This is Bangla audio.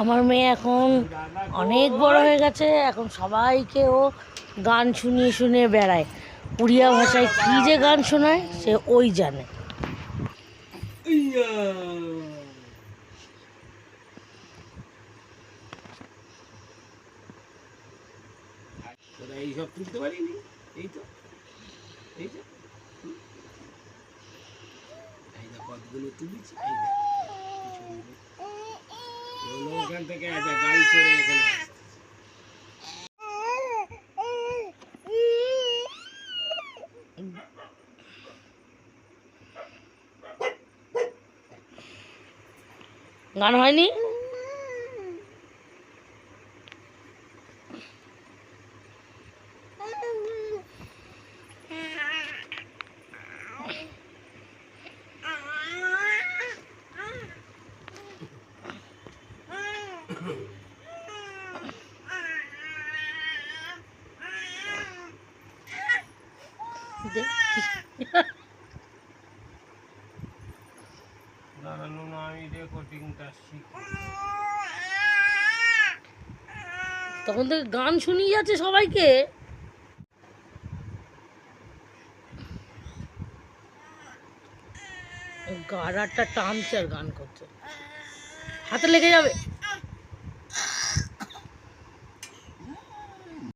আমার মেয়ে এখন অনেক বড় হয়ে গেছে, এখন সবাইকে ও গান শুনিয়ে শুনিয়ে বেড়ায়। উড়িয়া ভাষায় কী যে গান শোনায়, সে ওই জানে। এইসব তুলতে পারিনি এই তো এই তো তুলেছি ওখান থেকে গাড়ি চড়ে এখানে গান হয়নি? তখন থেকে গান শুনিয়ে যাচ্ছে সবাইকে। গাড়াটা টানছে আর গান করছে। হাতে লেগে যাবে।